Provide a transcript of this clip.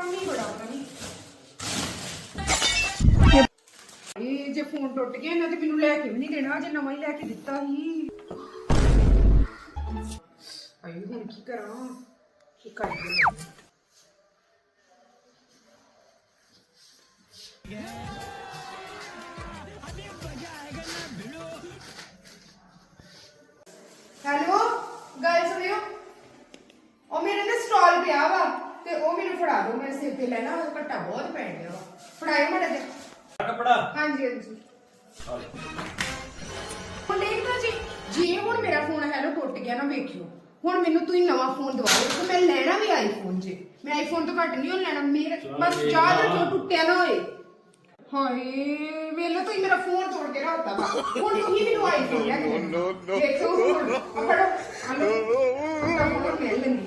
ਕੰਮ ਬੜਾ ਪਤਾ ਇਹ ਜੇ ਫੋਨ ਟੁੱਟ ਗਿਆ, ਇਹਨਾਂ ਤੇ ਮੈਨੂੰ ਲੈ ਕੇ ਵੀ ਨਹੀਂ ਦੇਣਾ ਜੇ ਨਵਾਂ ਹੀ ਲੈ ਕੇ ਦਿੱਤਾ ਸੀ। ਆਈ ਹੁਣ ਕੀ ਕਰਾਂ? ਕੀ ਕਰਾਂ ਹੈਲੋ ਗੱਲ ਸੁਣਿਓ? ਉਹ ਮੇਰੇ ਨਾਲ ਸਟਾਲ ਪਿਆ ਵਾ। ਤੇ ਉਹ ਮੈਨੂੰ ਫੜਾ ਦਿਓ ਮੇਰੇ ਸਿਰ ਤੇ ਲੈਣਾ ਉਹ ਘੱਟਾ ਬਹੁਤ ਪੈਣ ਗਿਆ ਵਾ। ਫੜਾਇਓ ਮੜਾ ਦੇ ਕੱਪੜਾ ਹਾਂਜੀ ਹਾਂਜੀ। ਹੁਣ ਦੇਖਦਾ ਜੀ ਜੇ ਹੁਣ ਮੇਰਾ ਫੋਨ ਹੈਲੋ ਟੁੱਟ ਗਿਆ ਨਾ ਵੇਖਿਓ। ਹੁਣ ਮੈਨੂੰ ਤੁਸੀਂ ਨਵਾਂ ਫੋਨ ਦਵਾਓ ਤੇ ਮੈਂ ਲੈਣਾ ਵੀ ਆਈਫੋਨ ਜੇ। ਮੈਂ ਆਈਫੋਨ ਤੋਂ ਘੱਟ ਨਹੀਂ ਹੁਣ ਲੈਣਾ ਮੇਰੇ ਬਸ ਯਾਦ ਰੱਖਿਓ ਟੁੱਟਿਆ ਨਾ ਹੋਏ। ਹਾਏ ਵੇਲੇ ਤੁਸੀਂ ਮੇਰਾ ਫੋਨ ਤੋੜ ਕੇ ਰੱਖਤਾ ਵਾ। ਹੁਣ ਤੁਸੀਂ ਮੈਨੂੰ ਆਈਫੋਨ ਲੈ ਕੇ ਦੇਣਾ ਦੇਖੋ ਹੁਣ। ਆ ਫੜੋ। ਆ ਲਓ। ਆਪਣਾ ਫੋਨ ਲੈ ਲੈਣੀ